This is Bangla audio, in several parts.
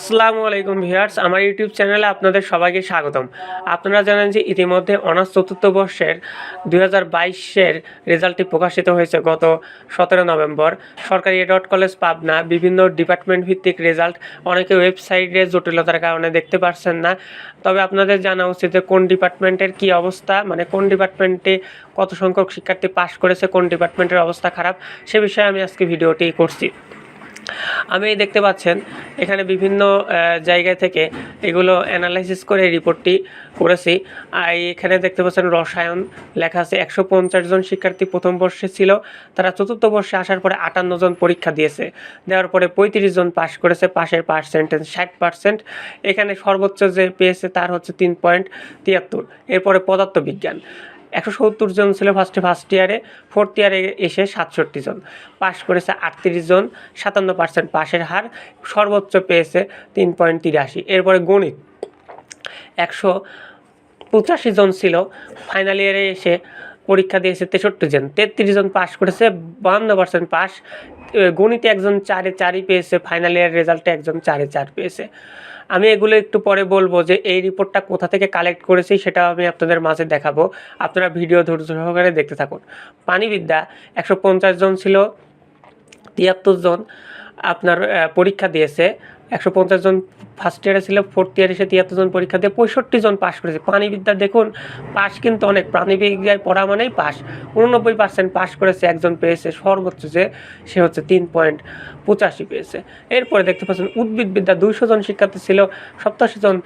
আসসালামু আলাইকুম ভিউয়ার্স, আমার ইউটিউব চ্যানেলে আপনাদের সবাইকে স্বাগতম। আপনারা জানেন যে ইতিমধ্যে অনার্স চতুর্থ বর্ষের দুই হাজার বাইশের রেজাল্টটি প্রকাশিত হয়েছে গত সতেরো নভেম্বর। সরকারি ডট কলেজ পাবনা, বিভিন্ন ডিপার্টমেন্ট ভিত্তিক রেজাল্ট, অনেকে ওয়েবসাইটে জটিলতার কারণে দেখতে পারছেন না। তবে আপনাদের জানা উচিত যে কোন ডিপার্টমেন্টের কী অবস্থা মানে কোন ডিপার্টমেন্টে কত সংখ্যক শিক্ষার্থী পাশ করেছে, কোন ডিপার্টমেন্টের অবস্থা খারাপ, সে বিষয়ে আমি আজকে ভিডিওটি করছি। আমি দেখতে পাচ্ছেন, এখানে বিভিন্ন জায়গা থেকে এগুলো অ্যানালাইসিস করে রিপোর্টটি করেছি। আর এখানে দেখতে পাচ্ছেন রসায়ন লেখা আছে, একশো পঞ্চাশ জন শিক্ষার্থী প্রথম বর্ষে ছিল। তারা চতুর্থ বর্ষে আসার পরে আটান্ন জন পরীক্ষা দিয়েছে। দেওয়ার পরে পঁয়ত্রিশ জন পাশ করেছে, পাশের পার্সেন্টেজ ষাট পার্সেন্ট এখানে সর্বোচ্চ যে পেয়েছে তার হচ্ছে তিন পয়েন্ট তিয়াত্তর। এরপরে পদার্থবিজ্ঞান। একশো সত্তর জন ছিল ফার্স্টে ফার্স্ট ইয়ারে ফোর্থ ইয়ারে এসে সাতষট্টি জন। পাশ করেছে আটত্রিশ জন, সাতান্ন পার্সেন্ট পাশের হার, সর্বোচ্চ পেয়েছে তিন পয়েন্ট তিরাশি। এরপরে গণিত। একশো পঁচাশি জন ছিল। ফাইনাল ইয়ারে এসে পরীক্ষা দিয়েছে তেষট্টি জন। তেত্রিশ জন পাশ করেছে, বাহান্ন পার্সেন্ট পাস গণিতে একজন চারে চারই পেয়েছে ফাইনাল ইয়ার রেজাল্টে একজন চারে চার পেয়েছে। আমি এগুলো একটু পরে বলব যে এই রিপোর্টটা কোথা থেকে কালেক্ট করেছি সেটা আমি আপনাদের মাঝে দেখাবো। আপনারা ভিডিও ধৈর্য সহকারে দেখতে থাকুন। পানিবিদ্যা, একশো পঞ্চাশ জন ছিল, তিয়াত্তর জন আপনার পরীক্ষা দিয়েছে। একশো পঞ্চাশ জন ফার্স্ট ইয়ারে ছিল ফোর্থ ইয়ারে এসে তিয়াত্তর জন পরীক্ষা দিয়ে পঁয়ষট্টি জন পাশ করেছে। প্রাণীবিদ্যা দেখুন পাশ কিন্তু অনেক, প্রাণীবিদ্যায় পড়া মানেই পাশ উননব্বই পার্সেন্ট পাশ করেছে, একজন পেয়েছে, সর্বোচ্চ যে সে হচ্ছে তিন পয়েন্ট পঁচাশি পেয়েছে। এরপরে দেখতে পাচ্ছেন উদ্ভিদবিদ্যা দুইশো জন শিক্ষার্থী ছিল, সপ্তাশি জন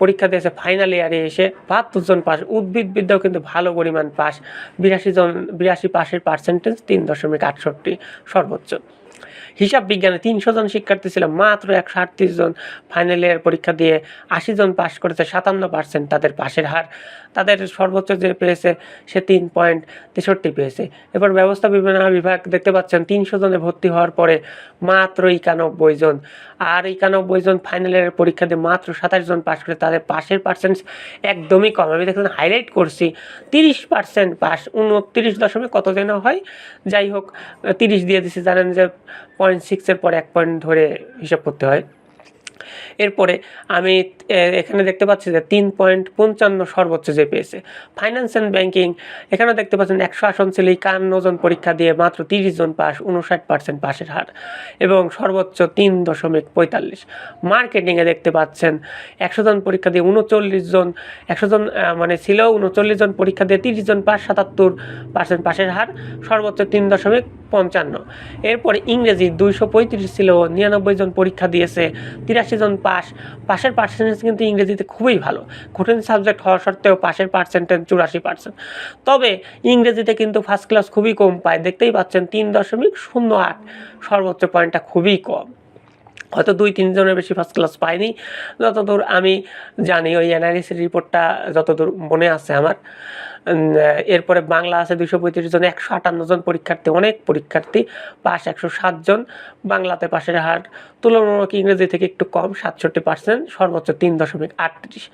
পরীক্ষা দিয়েছে ফাইনাল ইয়ারে এসে, বাহাত্তর জন পাস উদ্ভিদবিদ্যাও কিন্তু ভালো পরিমাণ পাস বিরাশি জন, বিরাশি পাশের পার্সেন্টেজ তিন দশমিক আটষট্টি সর্বোচ্চ। হিসাব বিজ্ঞানে তিনশো জন শিক্ষার্থী ছিল, মাত্র একশো আটত্রিশ জন ফাইনাল ইয়ার পরীক্ষা দিয়ে আশি জন পাশ করেছে, সাতান্ন পার্সেন্ট তাদের পাশের হার। তাদের সর্বোচ্চ যে পেয়েছে, সে তিন পয়েন্ট তেষট্টি পেয়েছে। এবার ব্যবস্থা বিবেচনা বিভাগ দেখতে পাচ্ছেন, তিনশো জনে ভর্তি হওয়ার পরে মাত্র একানব্বই জন। আর একানব্বই জন ফাইনাল ইয়ারের পরীক্ষা দিয়ে মাত্র সাতাশ জন পাশ করে তাদের পাশের পার্সেন্ট একদমই কম। আমি দেখুন হাইলাইট করছি, তিরিশ পার্সেন্ট পাস উনত্রিশ দশমিক কত যেন হয়, যাই হোক, তিরিশ দিয়ে দিছে। জানেন যে পয়েন্ট সিক্সের পরে এক পয়েন্ট ধরে হিসাব করতে হয়। এরপরে আমি এখানে দেখতে পাচ্ছি যে তিন পয়েন্ট পঞ্চান্ন সর্বোচ্চ যে পেয়েছে। ফাইন্যান্স অ্যান্ড ব্যাংকিং এখানেও দেখতে পাচ্ছেন একশো আসন ছিল একান্ন জন পরীক্ষা দিয়ে মাত্র তিরিশ জন পাস উনষাট পার্সেন্ট পাশের হার এবং সর্বোচ্চ তিন দশমিক পঁয়তাল্লিশ। মার্কেটিংয়ে দেখতে পাচ্ছেন একশো জন পরীক্ষা দিয়ে উনচল্লিশ জন, একশো জন মানে ছিল উনচল্লিশ জন পরীক্ষা দিয়ে তিরিশ জন পাস, সাতাত্তর পার্সেন্ট পাশের হার, সর্বোচ্চ তিন দশমিক পঞ্চান্ন। এরপরে ইংরেজি দুইশো পঁয়ত্রিশ ছিল, নিরানব্বই জন পরীক্ষা দিয়েছে, তিরাশি জন পাস পাশের পার্সেন্টেজ কিন্তু ইংরেজিতে খুবই ভালো। কঠিন সাবজেক্ট হওয়া সত্ত্বেও পাশের পার্সেন্টেজ চুরাশি পার্সেন্ট তবে ইংরেজিতে কিন্তু ফার্স্ট ক্লাস খুবই কম পায়। দেখতেই পাচ্ছেন তিন দশমিক শূন্য আট সর্বোচ্চ পয়েন্টটা খুবই কম। হয়তো দুই তিনজনের বেশি ফার্স্ট ক্লাস পাইনি যতদূর আমি জানি, ওই অ্যানালিসিস রিপোর্টটা যতদূর মনে আছে আমার। এরপরে বাংলা আছে দুশো পঁয়ত্রিশ জন, একশো আটান্ন জন পরীক্ষার্থী, অনেক পরীক্ষার্থী পাস একশো সাত জন। বাংলাতে পাশের হার তুলনামূলক ইংরেজি থেকে একটু কম, সাতষট্টি পার্সেন্ট সর্বোচ্চ তিন দশমিক আটত্রিশ।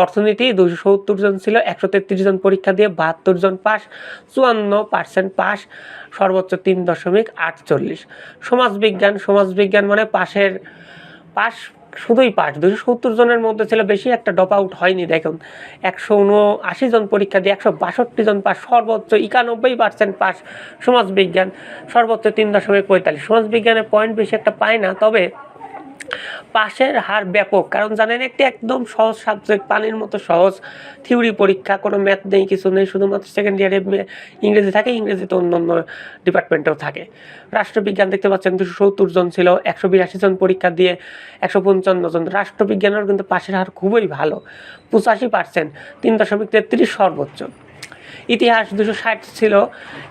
অর্থনীতি দুশো সত্তর জন ছিল, একশো তেত্রিশ জন পরীক্ষা দিয়ে বাহাত্তর জন পাস চুয়ান্ন পার্সেন্ট পাস সর্বোচ্চ তিন দশমিক আটচল্লিশ। সমাজবিজ্ঞান সমাজবিজ্ঞান মানে পাশের পাস শুধুই পাস দুশো সত্তর জনের মধ্যে ছিল বেশি একটা ডপ আউট হয়নি, দেখুন। একশো উনআশি জন পরীক্ষা দিয়ে একশো বাষট্টি জন পাস, সর্বোচ্চ একানব্বই পার্সেন্ট পাস সমাজবিজ্ঞান, সর্বোচ্চ তিন দশমিক পঁয়তাল্লিশ। সমাজবিজ্ঞানের পয়েন্ট বেশি একটা পায় না, তবে পাশের হার ব্যাপক। কারণ জানেন, একটি একদম সহজ সাবজেক্ট পানির মতো সহজ থিওরি পরীক্ষা, কোনো ম্যাথ নেই, কিছু নেই, শুধুমাত্র সেকেন্ড ইয়ারে ইংরেজি থাকে, ইংরেজিতে অন্য অন্য ডিপার্টমেন্টেও থাকে। রাষ্ট্রবিজ্ঞান দেখতে পাচ্ছেন, দুশো সত্তর জন ছিল, একশো বিরাশি জন পরীক্ষা দিয়ে একশো পঞ্চান্ন জন। রাষ্ট্রবিজ্ঞানের কিন্তু পাশের হার খুবই ভালো, পঁচাশি পার্সেন্ট তিন দশমিক তেত্রিশ সর্বোচ্চ। ইতিহাস দুশো ষাট ছিল,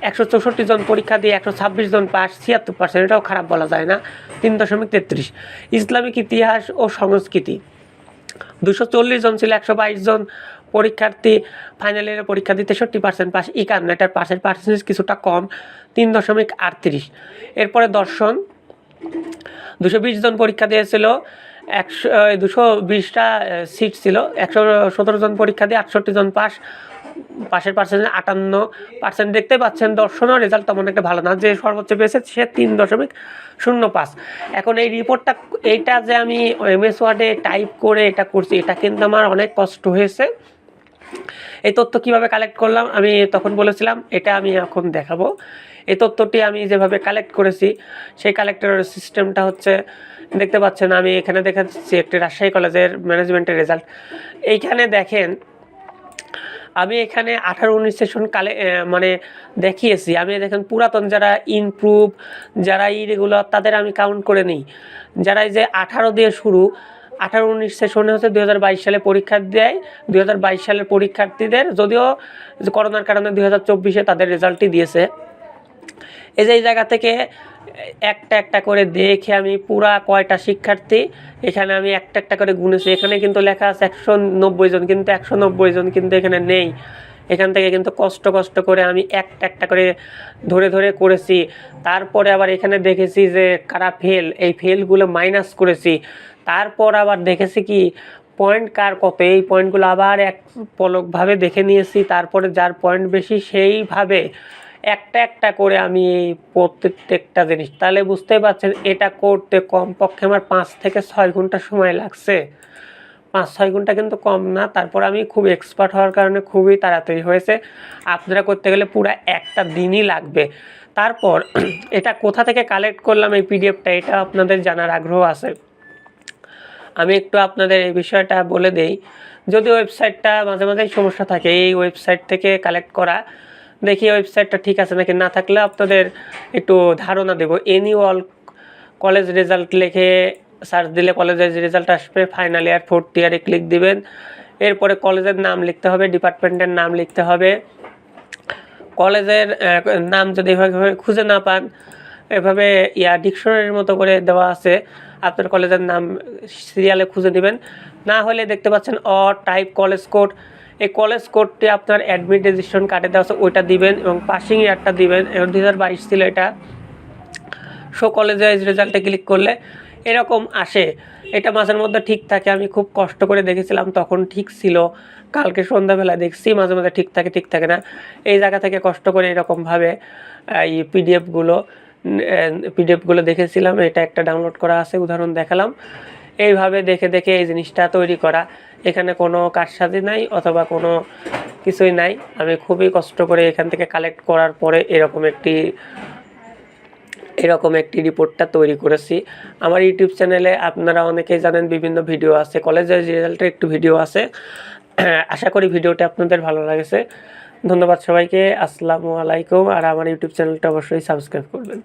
একশো চৌষট্টি জন পরীক্ষা দিয়ে একশো ছাব্বিশ জন পাস, ছিয়াত্তর পার্সেন্ট এটাও খারাপ বলা যায় না, তিন দশমিক তেত্রিশ। ইসলামিক ইতিহাস ও সংস্কৃতি, দুশো চল্লিশ জন ছিল, একশো বাইশ জন পরীক্ষার্থী ফাইনাল ইয়ারের পরীক্ষা দিয়ে তেষট্টি পার্সেন্ট পাস, একান্ন, এটার পাশের পার্সেন্টেজ কিছুটা কম, তিন দশমিক আটত্রিশ। এরপরে দর্শন, দুশো বিশ জন পরীক্ষা দিয়েছিল, একশো দুশো বিশটা সিট ছিল, একশো সতেরো জন পরীক্ষা দিয়ে আটষট্টি জন পাস পাশের পার্সেন্টেজ আটান্ন পার্সেন্ট দেখতে পাচ্ছেন দর্শনও রেজাল্ট তেমন একটা ভালো না। যে সর্বোচ্চ পেয়েছে সে তিন দশমিক শূন্য পাঁচ। এখন এই রিপোর্টটা এইটা যে আমি এমএস ওয়ার্ডে টাইপ করে এটা করছি, এটা কিন্তু আমার অনেক কষ্ট হয়েছে। এই তথ্য কীভাবে কালেক্ট করলাম, আমি তখন বলেছিলাম, এটা আমি এখন দেখাবো। এই তথ্যটি আমি যেভাবে কালেক্ট করেছি, সেই কালেক্টরের সিস্টেমটা হচ্ছে, দেখতে পাচ্ছেন, আমি এখানে দেখাচ্ছি একটি রাজশাহী কলেজের ম্যানেজমেন্টের রেজাল্ট এইখানে দেখেন আমি এখানে আঠারো উনিশ সেশন কালে মানে দেখিয়েছি। আমি দেখেন পুরাতন যারা ইনপ্রুভ, যারা ইরেগুলার, তাদের আমি কাউন্ট করে নিই। যারা এই যে আঠারো দিয়ে শুরু, আঠারো উনিশ সেশনে হচ্ছে দু হাজার বাইশ সালে পরীক্ষা দেয়। দু হাজার বাইশ সালের পরীক্ষার্থীদের, যদিও করোনার কারণে দু হাজার তাদের রেজাল্টই দিয়েছে। এই যে এই জায়গা থেকে একটা একটা করে দেখে আমি পুরা কয়টা শিক্ষার্থী, এখানে আমি একটা একটা করে গুনেছি। এখানে কিন্তু লেখা আছে একশো নব্বই জন, কিন্তু একশো নব্বই জন কিন্তু এখানে নেই। এখান থেকে কিন্তু কষ্ট কষ্ট করে আমি একটা একটা করে ধরে ধরে করেছি। তারপরে আবার এখানে দেখেছি যে কারা ফেল এই ফেলগুলো মাইনাস করেছি। তারপর আবার দেখেছি কি পয়েন্ট কার কত? এই পয়েন্টগুলো আবার এক পলকভাবে দেখে নিয়েছি। তারপরে যার পয়েন্ট বেশি সেইভাবে একটা একটা করে আমি এই প্রত্যেকটা জিনিস। তাহলে বুঝতেই পারছেন, এটা করতে কমপক্ষে আমার পাঁচ থেকে ছয় ঘণ্টা সময় লাগছে। পাঁচ, ছয় ঘণ্টা কিন্তু কম না, তারপর আমি খুব এক্সপার্ট হওয়ার কারণে খুবই তাড়াতাড়ি হয়েছে। আপনারা করতে গেলে পুরো একটা দিনই লাগবে। তারপর এটা কোথা থেকে কালেক্ট করলাম এই পিডিএফটা এটা আপনাদের জানার আগ্রহ আছে। আমি একটু আপনাদের এই বিষয়টা বলে দেই। যদি ওয়েবসাইটটা মাঝে মাঝেই সমস্যা থাকে, এই ওয়েবসাইট থেকে কালেক্ট করা দেখি ওয়েবসাইটটা ঠিক আছে নাকি? না থাকলে আপনাদের একটু ধারণা দেবো। অল কলেজ রেজাল্ট লিখে সার্চ দিলে কলেজের রেজাল্ট আসবে। ফাইনাল ইয়ার ফোর্থ ইয়ারে ক্লিক দিবেন। এরপরে কলেজের নাম লিখতে হবে ডিপার্টমেন্টের নাম লিখতে হবে। কলেজের নাম যদি এভাবে খুঁজে না পান, এভাবে, ইয়া ডিকশনারির মতো করে দেওয়া আছে। আপনার কলেজের নাম সিরিয়ালে খুঁজে দিবেন। না হলে দেখতে পাচ্ছেন অ টাইপ কলেজ কোড এই কলেজ কোডটি আপনার অ্যাডমিট রেজিস্ট্রেশন কার্ডে দেওয়া আছে, ওইটা দিবেন এবং পাসিং ইয়ারটা দিবেন। দু হাজার বাইশ ছিল এটা। শো কলেজে রেজাল্টে ক্লিক করলে এরকম আসে। এটা মাঝের মধ্যে ঠিক থাকে, আমি খুব কষ্ট করে দেখেছিলাম, তখন ঠিক ছিল। কালকে সন্ধ্যাবেলা দেখছি, মাঝে মাঝে ঠিক থাকে ঠিক থাকে না। এই জায়গা থেকে কষ্ট করে এরকমভাবে এই পিডিএফগুলো পিডিএফগুলো দেখেছিলাম। এটা একটা ডাউনলোড করা আছে, উদাহরণ দেখালাম। এইভাবে দেখে দেখে এই জিনিসটা তৈরি করা। এখানে কোনো কারসাজি নাই অথবা কোনো কিছুই নাই। আমি খুবই কষ্ট করে এখান থেকে কালেক্ট করার পরে এরকম একটি এরকম একটি রিপোর্টটা তৈরি করেছি। আমার ইউটিউব চ্যানেলে আপনারা অনেকেই জানেন বিভিন্ন ভিডিও আছে। কলেজের রেজাল্টের একটু ভিডিও আছে। আশা করি ভিডিওটা আপনাদের ভালো লাগেছে। ধন্যবাদ সবাইকে। আসসালামু আলাইকুম। আর আমার ইউটিউব চ্যানেলটা অবশ্যই সাবস্ক্রাইব করবেন।